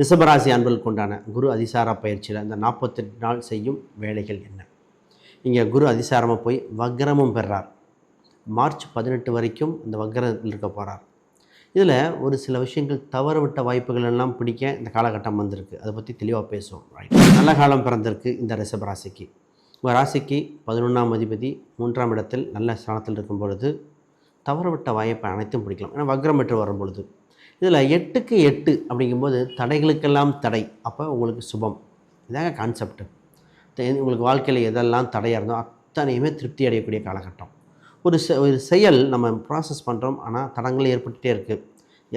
ரிஷபராசி அன்பர்களுக்கு உண்டான குரு அதிசார பயிற்சியில் இந்த நாற்பத்தெட்டு நாள் செய்யும் வேலைகள் என்ன? இங்கே குரு அதிசாரமாக போய் வக்ரமும் பெறார். மார்ச் பதினெட்டு வரைக்கும் இந்த வக்ரத்தில் இருக்க போகிறார் இதில் ஒரு சில விஷயங்கள் தவறுவிட்ட வாய்ப்புகள் எல்லாம் பிடிக்க இந்த காலகட்டம் வந்திருக்கு. அதை பற்றி தெளிவாக பேசுவோம். நல்ல காலம் பிறந்திருக்கு இந்த ரிஷபராசிக்கு உங்கள் ராசிக்கு பதினொன்றாம் அதிபதி மூன்றாம் இடத்தில் நல்ல ஸ்தானத்தில் இருக்கும் பொழுது தவறுவிட்ட வாய்ப்பை அனைத்தும் பிடிக்கலாம். ஏன்னா வக்ரம் பெற்று வரும் பொழுது. இதில் எட்டுக்கு எட்டு அப்படிங்கும்போது தடைகளுக்கெல்லாம் தடை. அப்போ உங்களுக்கு சுபம். இதாங்க கான்செப்ட் உங்களுக்கு வாழ்க்கையில் எதெல்லாம் தடையாக இருந்தோ அத்தனையுமே திருப்தி அடையக்கூடிய காலகட்டம். ஒரு செ ஒரு செயல் நம்ம ப்ராசஸ் பண்ணுறோம் ஆனால் தடங்கள் ஏற்பட்டுகிட்டே இருக்குது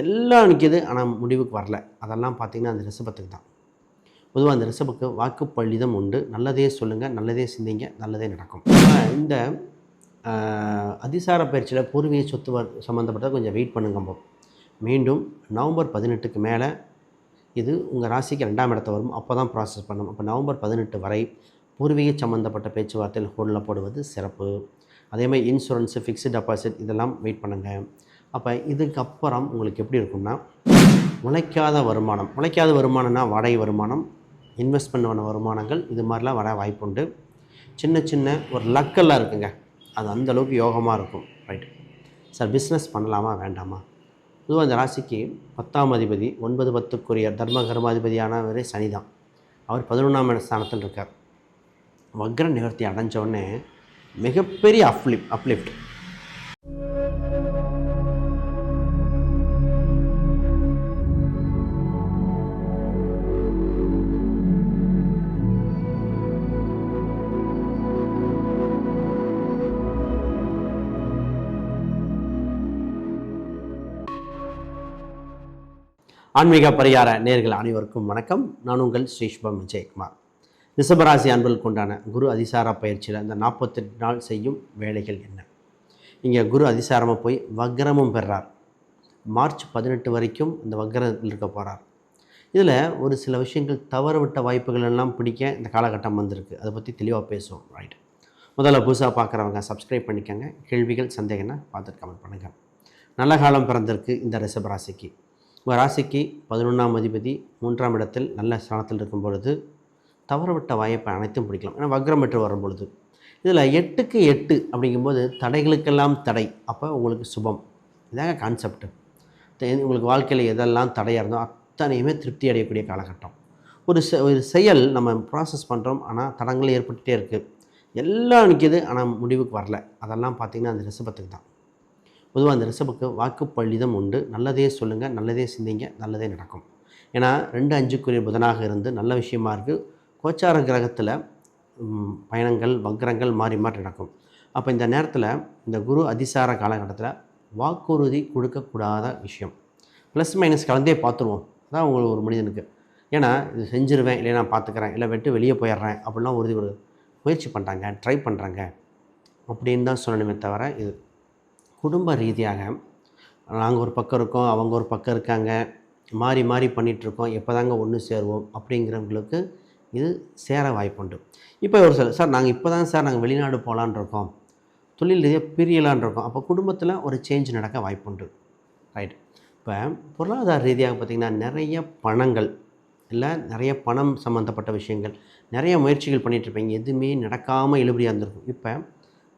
எல்லாம் நிற்கிது ஆனால் முடிவுக்கு வரல. அதெல்லாம் பார்த்திங்கன்னா அந்த ரிஷபத்துக்கு தான். பொதுவாக அந்த ரிஷபுக்கு வாக்குப்பள்ளிதம் உண்டு. நல்லதே சொல்லுங்கள் நல்லதே சிந்திங்க நல்லதே நடக்கும். இந்த அதிசார பயிற்சியில் பூர்வீக சொத்து வ- சம்மந்தப்பட்டதை கொஞ்சம் வெயிட் பண்ணுங்க மீண்டும் நவம்பர் பதினெட்டுக்கு மேலே இது உங்கள் ராசிக்கு ரெண்டாம் இடத்த வரும். அப்போ தான் ப்ராசஸ் பண்ணும் அப்போ நவம்பர் பதினெட்டு வரை பூர்வீக சம்மந்தப்பட்ட பேச்சுவார்த்தையில் ஹோல்டில் போடுவது சிறப்பு. அதே மாதிரி இன்சூரன்ஸு ஃபிக்ஸ்டு டெபாசிட் இதெல்லாம் வெயிட் பண்ணுங்கள் அப்போ இதுக்கப்புறம் உங்களுக்கு எப்படி இருக்கும்னா உழைக்காத வருமானம். உழைக்காத வருமானம்னா வாடகை வருமானம் இன்வெஸ்ட்மெண்ட் பண்ண வருமானங்கள் இது மாதிரிலாம் வர வாய்ப்புண்டு சின்ன சின்ன ஒரு லக்கெல்லாம் இருக்குங்க. அது அந்த அளவுக்கு யோகமாக இருக்கும். ரைட் சார் பிஸ்னஸ் பண்ணலாமா வேண்டாமா? பொதுவாக அந்த ராசிக்கு பத்தாம் அதிபதி ஒன்பது பத்துக்குரிய தர்ம கர்மாதிபதியானவரே சனி தான் அவர் பதினொன்றாம் ஸ்தானத்தில் இருக்கார். வக்ர நிவர்த்தி அடைஞ்ச உடனே மிகப்பெரிய அப்லிப் அப்லிஃப்ட் ஆன்மீக பரிகார நேர்கள் அனைவருக்கும் வணக்கம். நான் உங்கள் ஸ்ரீஷ்பம் விஜயகுமார். ரிஷபராசி அன்புகளுக்கு உண்டான குரு அதிசார பயிற்சியில் இந்த நாற்பத்தெட்டு நாள் செய்யும் வேலைகள் என்ன? இங்கே குரு அதிசாரமாக போய் வக்ரமும் பெறார். மார்ச் பதினெட்டு வரைக்கும் இந்த வக்ரத்தில் இருக்க போகிறார் இதில் ஒரு சில விஷயங்கள் தவறவிட்ட வாய்ப்புகள் எல்லாம் பிடிக்க இந்த காலகட்டம் வந்திருக்கு. அதை பற்றி தெளிவாக பேசுவோம். ரைட் முதல்ல புதுசாக பார்க்குறவங்க சப்ஸ்கிரைப் பண்ணிக்கோங்க. கேள்விகள் சந்தேகம்னா பார்த்துட்டு கமெண்ட் பண்ணுங்கள் நல்ல காலம் பிறந்திருக்கு இந்த ரிஷபராசிக்கு. உங்கள் ராசிக்கு பதினொன்றாம் அதிபதி மூன்றாம் இடத்தில் நல்ல ஸ்தானத்தில் இருக்கும் பொழுது தவறவிட்ட வாய்ப்பை அனைத்தும் பிடிக்கலாம். ஏன்னா வக்ரம் பெற்று வரும் பொழுது. இதில் எட்டுக்கு எட்டு அப்படிங்கும்போது தடைகளுக்கெல்லாம் தடை. அப்போ உங்களுக்கு சுபம். இதாங்க கான்செப்ட் உங்களுக்கு வாழ்க்கையில் எதெல்லாம் தடையாக இருந்தோ அத்தனையுமே திருப்தி அடையக்கூடிய காலகட்டம். ஒரு செ ஒரு செயல் நம்ம ப்ராசஸ் பண்ணுறோம் ஆனால் தடங்கள் ஏற்பட்டுகிட்டே இருக்குது எல்லாம் நிற்கிது ஆனால் முடிவுக்கு வரல. அதெல்லாம் பார்த்திங்கன்னா அந்த ரிசபத்துக்கு தான். பொதுவாக அந்த ரிஷபுக்கு வாக்குப்பள்ளிதம் உண்டு. நல்லதே சொல்லுங்கள் நல்லதே சிந்திங்க நல்லதே நடக்கும். ஏன்னா ரெண்டு அஞ்சுக்குரிய புதனாக இருந்து நல்ல விஷயமா இருக்குது கோச்சார கிரகத்தில் பயணங்கள் வக்ரங்கள் மாறி மாறி நடக்கும். அப்போ இந்த நேரத்தில் இந்த குரு அதிசார காலகட்டத்தில் வாக்குறுதி கொடுக்கக்கூடாத விஷயம். ப்ளஸ் மைனஸ் கலந்தே பார்த்துருவோம். அதான் உங்களுக்கு ஒரு மனிதனுக்கு. ஏன்னா இது செஞ்சிருவேன் இல்லை நான் பார்த்துக்கிறேன் இல்லை வெட்டு வெளியே போயிடுறேன் அப்படிலாம் உறுதி ஒரு முயற்சி பண்ணுறாங்க ட்ரை பண்ணுறாங்க அப்படின்னு தான் சொல்லணுமே தவிர இது குடும்ப ரீதியாக நாங்கள் ஒரு பக்கம் இருக்கோம் அவங்க ஒரு பக்கம் இருக்காங்க மாறி மாறி பண்ணிகிட்ருக்கோம் எப்போ தாங்க ஒன்று சேருவோம் அப்படிங்கிறவங்களுக்கு இது சேர வாய்ப்புண்டு. இப்போ ஒரு சில சார் நாங்கள் இப்போ தான் சார் நாங்கள் வெளிநாடு போகலான் இருக்கோம் தொழில் ரீதியாக பிரியலான் இருக்கோம் அப்போ குடும்பத்தில் ஒரு சேஞ்ச் நடக்க வாய்ப்புண்டு. ரைட் இப்போ பொருளாதார ரீதியாக பார்த்திங்கன்னா நிறைய பணங்கள் இல்லை நிறைய பணம் சம்மந்தப்பட்ட விஷயங்கள் நிறைய முயற்சிகள் பண்ணிகிட்ருப்பீங்க எதுவுமே நடக்காமல் இழுபடியாக இருந்திருக்கும். இப்போ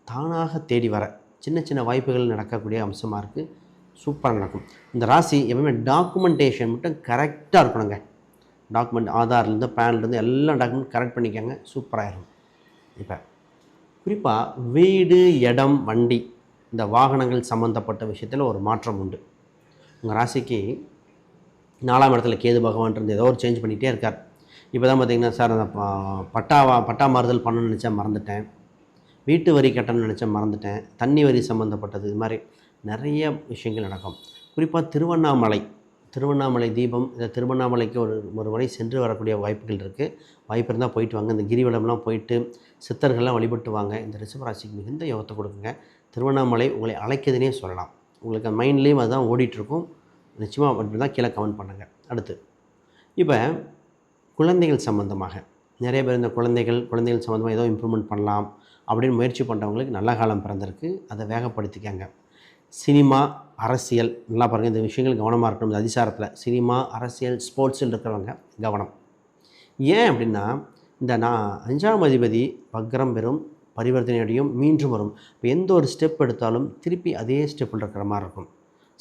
தானாக தேடி வர சின்ன சின்ன வாய்ப்புகள் நடக்கக்கூடிய அம்சமாக இருக்குது சூப்பராக நடக்கும். இந்த ராசி எப்பவுமே டாக்குமெண்டேஷன் மட்டும் கரெக்டாக இருக்கணுங்க. டாக்குமெண்ட் ஆதார்லேருந்து பேன்லேருந்து எல்லா டாக்குமெண்ட் கரெக்ட் பண்ணிக்கோங்க. சூப்பராக இருக்கும் இப்போ குறிப்பாக வீடு இடம் வண்டி இந்த வாகனங்கள் சம்மந்தப்பட்ட விஷயத்தில் ஒரு மாற்றம் உண்டு. உங்கள் ராசிக்கு நாலாம் இடத்துல கேது பகவான் இருந்து ஏதோ ஒரு சேஞ்ச் பண்ணிகிட்டே இருக்கார். இப்போ தான் பார்த்தீங்கன்னா சார் அந்த ப- பட்டாவா பட்டா மாறுதல் பண்ணணும்னு நினச்சா மறந்துட்டேன். வீட்டு வரி கட்டணம் நினச்சேன் மறந்துட்டேன். தண்ணி வரி சம்மந்தப்பட்டது இது மாதிரி நிறைய விஷயங்கள் நடக்கும். குறிப்பாக திருவண்ணாமலை திருவண்ணாமலை தீபம் இந்த திருவண்ணாமலைக்கு ஒரு ஒரு முறை சென்று வரக்கூடிய வாய்ப்புகள் இருக்குது வாய்ப்பு இருந்தால் போயிட்டு வாங்க. இந்த கிரிவலம்லாம் போயிட்டு சித்தர்கள்லாம் வழிபட்டு வாங்க இந்த ரிஷபராசிக்கு மிகுந்த யோகத்தை கொடுக்குங்க. திருவண்ணாமலை உங்களை அழைக்கிறதுனே சொல்லலாம். உங்களுக்கு மைண்ட்லேயும் அதுதான் ஓடிட்டுருக்கும். நிச்சயமாக அப்படி தான் கீழே கமெண்ட் பண்ணுங்கள் அடுத்து இப்போ குழந்தைகள் சம்மந்தமாக நிறைய பேர் இந்த குழந்தைகள் குழந்தைகள் சம்மந்தமாக ஏதோ இம்ப்ரூவ்மெண்ட் பண்ணலாம். அப்படின்னு முயற்சி பண்ணுறவங்களுக்கு நல்ல காலம் பிறந்திருக்கு. அதை வேகப்படுத்திக்கங்க. சினிமா அரசியல் நல்லா பாருங்கள் இந்த விஷயங்கள் கவனமாக இருக்கணும். இந்த அதிசாரத்தில் சினிமா அரசியல் ஸ்போர்ட்ஸில் இருக்கிறவங்க கவனம். ஏன் அப்படின்னா இந்த நான் அஞ்சாம் அதிபதி வக்ரம் பெறும் பரிவர்த்தனையடையும் மீண்டும் வரும். இப்போ எந்த ஒரு ஸ்டெப் எடுத்தாலும் திருப்பி அதே ஸ்டெப்பில் இருக்கிற மாதிரி இருக்கும்.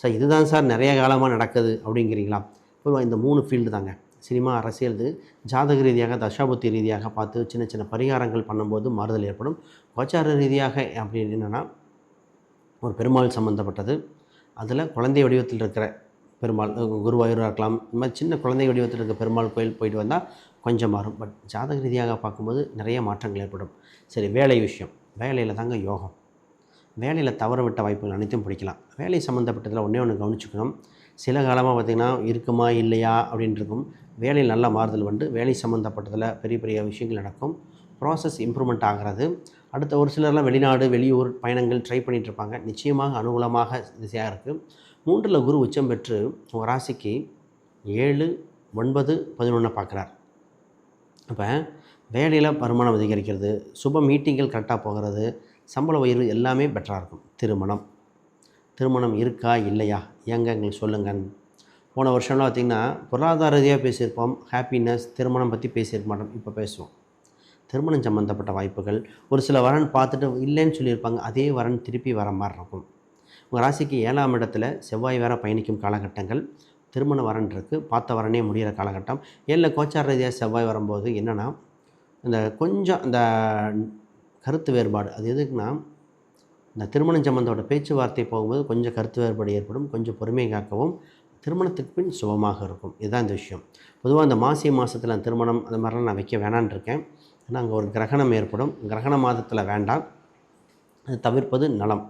சார் இதுதான் சார் நிறைய காலமாக நடக்குது அப்படிங்கிறீங்களா? பொதுவாக இந்த மூணு ஃபீல்டு தாங்க. சினிமா அரசியல் இது. ஜாதக ரீதியாக தசாபுத்தி ரீதியாக பார்த்து சின்ன சின்ன பரிகாரங்கள் பண்ணும்போது மாறுதல் ஏற்படும். கோச்சார ரீதியாக அப்படின்னு என்னென்னா ஒரு பெருமாள் சம்மந்தப்பட்டது அதில் குழந்தை வடிவத்தில் இருக்கிற பெருமாள் குருவாயூராக இருக்கலாம். இந்த மாதிரி சின்ன குழந்தை வடிவத்தில் இருக்க பெருமாள் கோயில் போயிட்டு வந்தால் கொஞ்சம் மாறும். பட் ஜாதக ரீதியாக பார்க்கும்போது நிறைய மாற்றங்கள் ஏற்படும். சரி வேலை விஷயம். வேலையில் தாங்க யோகம். வேலையில் தவற விட்ட வாய்ப்புகள் அனைத்தும் பிடிக்கலாம். வேலை சம்மந்தப்பட்டதில் ஒன்றே ஒன்று கவனிச்சுக்கணும். சில காலமாக பார்த்திங்கன்னா இருக்குமா இல்லையா அப்படின்ட்டு வேலையில் நல்ல மாறுதல் வந்து வேலை சம்மந்தப்பட்டதில் பெரிய பெரிய விஷயங்கள் நடக்கும். ப்ராசஸ் இம்ப்ரூவ்மெண்ட் ஆகிறது. அடுத்த ஒரு சிலர்லாம் வெளிநாடு வெளியூர் பயணங்கள் ட்ரை பண்ணிகிட்ருப்பாங்க நிச்சயமாக அனுகூலமாக திசையாக இருக்குது மூன்றில் குரு உச்சம் பெற்று உங்கள் ராசிக்கு ஏழு ஒன்பது பதினொன்று பார்க்குறார் அப்போ வேலையில் வருமானம் அதிகரிக்கிறது. சுப மீட்டிங்கள் கரெக்டாக போகிறது. சம்பள உயர்வு எல்லாமே பெட்டராக இருக்கும். திருமணம். திருமணம் இருக்கா? இல்லையா? ஏங்க எங்களுக்கு சொல்லுங்கள் போன வருஷம்லாம் பார்த்திங்கன்னா பொருளாதார ரீதியாக பேசியிருப்போம். ஹாப்பினஸ் திருமணம் பற்றி பேசியிருக்க மாட்டோம். இப்போ பேசுவோம். திருமணம் சம்மந்தப்பட்ட வாய்ப்புகள் ஒரு சில வரன் பார்த்துட்டு இல்லைன்னு சொல்லியிருப்பாங்க. அதே வரன் திருப்பி வர மாதிரி இருக்கும். உங்கள் ராசிக்கு ஏழாம் இடத்துல செவ்வாய் வேற பயணிக்கும் காலகட்டங்கள். திருமண வரன் இருக்குது பார்த்த வரனே முடிகிற காலகட்டம். ஏழில் கோச்சார ரீதியாக செவ்வாய் வரும்போது என்னென்னா இந்த கொஞ்சம் இந்த கருத்து வேறுபாடு. அது எதுக்குன்னா இந்த திருமணம் சம்பந்தப்பட்ட பேச்சுவார்த்தை போகும்போது கொஞ்சம் கருத்து வேறுபாடு ஏற்படும் கொஞ்சம் பொறுமை காக்கவும் திருமணத்துக்கு பின் சுபமாக இருக்கும். இதுதான் இந்த விஷயம். பொதுவாக அந்த மாசி மாதத்தில் திருமணம் அந்த மாதிரிலாம் நான் வைக்க வேணான்னு இருக்கேன். ஏன்னா அங்கே ஒரு கிரகணம் ஏற்படும். கிரகண மாதத்தில் வேண்டாம். அது தவிர்ப்பது நலம்.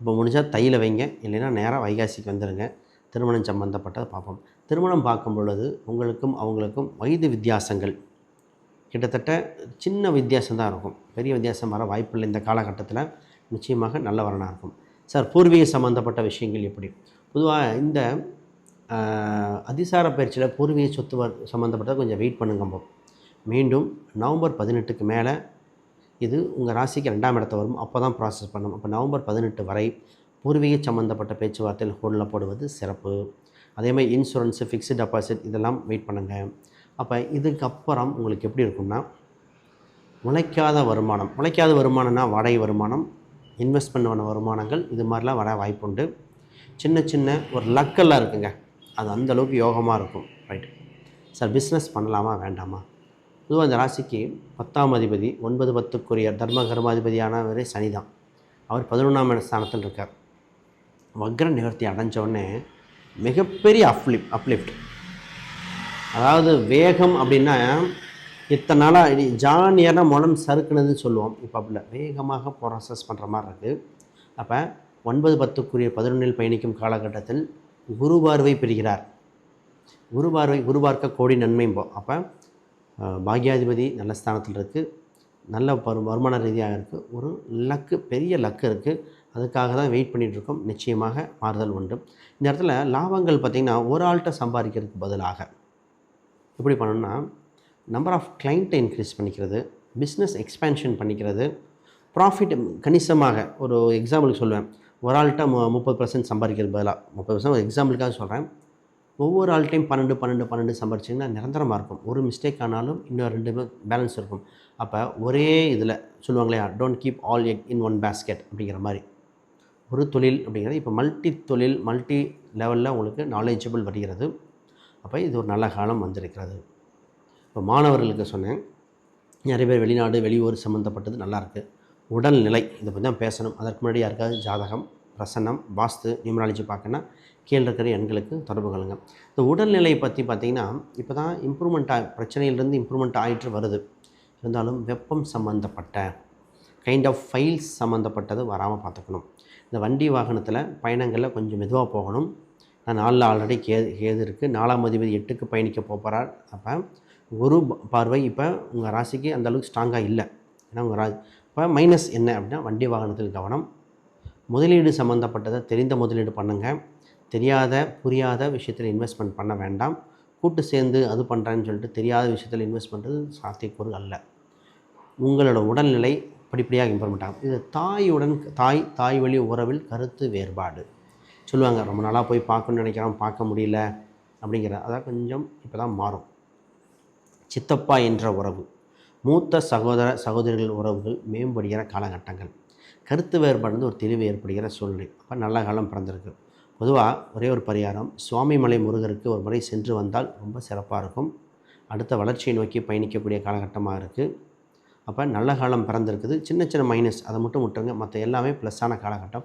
இப்போ முடிஞ்சால் தையில் வைங்க. இல்லைன்னா நேராக வைகாசிக்கு வந்துடுங்க திருமணம் சம்பந்தப்பட்டதை பார்ப்போம். திருமணம் பார்க்கும் பொழுது உங்களுக்கும் அவங்களுக்கும் வயது வித்தியாசங்கள். கிட்டத்தட்ட சின்ன வித்தியாசம் தான் இருக்கும். பெரிய வித்தியாசம் வர வாய்ப்பில்லை இந்த காலகட்டத்தில் நிச்சயமாக நல்ல வரனாக இருக்கும். சார் பூர்வீக சம்மந்தப்பட்ட விஷயங்கள் எப்படி? பொதுவாக இந்த அதிசார பயிற்சியில் பூர்வீக சொத்து சம்மந்தப்பட்டதை கொஞ்சம் வெயிட் பண்ணுங்க மீண்டும் நவம்பர் பதினெட்டுக்கு மேலே இது உங்கள் ராசிக்கு ரெண்டாம் இடத்த வரும். அப்போ தான் ப்ராசஸ் பண்ணும். அப்போ நவம்பர் பதினெட்டு வரை பூர்வீக சம்மந்தப்பட்ட பேச்சுவார்த்தையில் ஹோல்டில் போடுவது சிறப்பு. அதே மாதிரி இன்சூரன்ஸு ஃபிக்ஸ்டு டெபாசிட் இதெல்லாம் வெயிட் பண்ணுங்கள் அப்போ இதுக்கப்புறம் உங்களுக்கு எப்படி இருக்கும்னா உழைக்காத வருமானம். உழைக்காத வருமானம்னா வாடகை வருமானம் இன்வெஸ்ட் பண்ண வருமானங்கள் இது மாதிரிலாம் வர வாய்ப்புண்டு. சின்ன சின்ன ஒரு லக்கெல்லாம் இருக்குங்க. அது அந்த அளவுக்கு யோகமாக இருக்கும். ரைட் சார் பிஸ்னஸ் பண்ணலாமா வேண்டாமா? பொதுவாக இந்த ராசிக்கு பத்தாம் அதிபதி ஒன்பது பத்துக்குரிய தர்ம கர்மாதிபதியானவர் சனி தான். அவர் பதினொன்றாம் ஸ்தானத்தில் இருக்கார். வக்ர நிவர்த்தி அடைஞ்ச உடனே மிகப்பெரிய அப்லிப் அப்லிஃப்ட் அதாவது வேகம் அப்படின்னா இத்தனை நாளாக இனி ஜானியர்னா முலம் சறுக்குனதுன்னு சொல்லுவோம். இப்போ அப்படில வேகமாக ப்ராசஸ் பண்ணுற மாதிரி இருக்குது அப்போ ஒன்பது பத்துக்குரிய பதினொன்றில் பயணிக்கும் காலகட்டத்தில் குரு பார்வை பெறுகிறார். குரு பார்வை குரு பார்க்க கோடி நன்மைம்போம் அப்போ பாக்யாதிபதி நல்ல ஸ்தானத்தில் இருக்குது நல்ல வரு வருமான ரீதியாக இருக்குது ஒரு லக்கு பெரிய லக்கு இருக்குது அதுக்காக தான் வெயிட் பண்ணிகிட்ருக்கோம் நிச்சயமாக மாறுதல் உண்டு. இந்த இடத்துல லாபங்கள் பார்த்திங்கன்னா ஒரு ஆள்கிட்ட சம்பாதிக்கிறதுக்கு பதிலாக எப்படி பண்ணணும்னா நம்பர் ஆஃப் கிளைண்ட்டை இன்க்ரீஸ் பண்ணிக்கிறது பிஸ்னஸ் எக்ஸ்பேன்ஷன் பண்ணிக்கிறது ப்ராஃபிட் கணிசமாக ஒரு எக்ஸாம்பிளுக்கு சொல்லுவேன். ஒரு ஆள்கிட்ட மு முப்பது பர்சன்ட் சம்பாதிக்கிறது பதிலாக முப்பது பர்சன்ட் எக்ஸாம்பிளுக்காக சொல்கிறேன் ஒவ்வொரு ஆள்கிட்டையும் பன்னெண்டு பன்னெண்டு பன்னெண்டு சம்பாரிச்சிங்கன்னா நிரந்தரமாக இருக்கும். ஒரு மிஸ்டேக் ஆனாலும் இன்னும் ரெண்டு பேலன்ஸ் இருக்கும். அப்போ ஒரே இதில் சொல்லுவாங்களே don't keep all egg in one basket அப்படிங்கிற மாதிரி. ஒரு தொழில் அப்படிங்கிறது இப்போ மல்டி தொழில் மல்டி லெவலில் உங்களுக்கு நாலேஜபிள் வருகிறது. அப்போ இது ஒரு நல்ல காலம் வந்திருக்கிறது. இப்போ மாணவர்களுக்கு சொன்னேன் நிறைய பேர் வெளிநாடு வெளியூர் சம்மந்தப்பட்டது நல்லாயிருக்கு உடல்நிலை இதை பற்றி தான் பேசணும். அதற்கு முன்னாடி யாருக்காவது ஜாதகம் பிரசன்னம் வாஸ்து நியூமராலஜி பார்க்கணுன்னா கீழே இருக்கிற எண்களுக்கு தொடர்பு கொள்ளுங்க. இந்த உடல்நிலை பற்றி பார்த்திங்கன்னா இப்போ தான் இம்ப்ரூவ்மெண்ட் ஆ பிரச்சனையிலேருந்து இம்ப்ரூவ்மெண்ட் ஆகிட்டு வருது. இருந்தாலும் வெப்பம் சம்மந்தப்பட்ட கைண்ட் ஆஃப் ஃபைல்ஸ் சம்மந்தப்பட்டது வராமல் பார்த்துக்கணும். இந்த வண்டி வாகனத்தில் பயணங்களில் கொஞ்சம் மெதுவாக போகணும். நாலில் ஆல்ரெடி கேது கேது இருக்குது நாலாம் அதிபதி எட்டுக்கு பயணிக்க போகிறார் அப்போ குரு ப- பார்வை இப்போ உங்கள் ராசிக்கு அந்தளவுக்கு ஸ்ட்ராங்காக இல்லை. ஏன்னா உங்கள் ரா இப்போ மைனஸ் என்ன அப்படின்னா வண்டி வாகனத்தில் கவனம். முதலீடு சம்மந்தப்பட்டதை தெரிந்த முதலீடு பண்ணுங்கள் தெரியாத புரியாத விஷயத்தில் இன்வெஸ்ட்மெண்ட் பண்ண வேண்டாம். கூட்டு சேர்ந்து அது பண்ணுறேன்னு சொல்லிட்டு தெரியாத விஷயத்தில் இன்வெஸ்ட் பண்ணுறது சாத்தியக்கூறு அல்ல. உங்களோட உடல்நிலை படிப்படியாக இம்ப்ரூவ்மெண்ட் ஆகும். இது தாயுடன் தாய் தாய் வழி உறவில் கருத்து வேறுபாடு. சொல்லுவாங்க ரொம்ப நாளாக போய் பார்க்கணும்னு நினைக்கிறோம் பார்க்க முடியல அப்படிங்கிற அதான் கொஞ்சம் இப்போ தான் மாறும். சித்தப்பா என்ற உறவு. மூத்த சகோதர சகோதரிகள் உறவுகள் மேம்படுகிற காலகட்டங்கள். கருத்து வேறுபாடு வந்து ஒரு தெளிவு ஏற்படுகிற சூழ்நிலை. அப்போ நல்ல காலம் பிறந்திருக்கு. பொதுவாக ஒரே ஒரு பரிகாரம் சுவாமிமலை முருகருக்கு ஒரு முறை சென்று வந்தால் ரொம்ப சிறப்பாக இருக்கும். அடுத்த வளர்ச்சியை நோக்கி பயணிக்கக்கூடிய காலகட்டமாக இருக்குது அப்போ நல்ல காலம் பிறந்திருக்குது. சின்ன சின்ன மைனஸ் அதை மட்டும் விட்டுருங்க. மற்ற எல்லாமே ப்ளஸ்ஸான காலகட்டம்.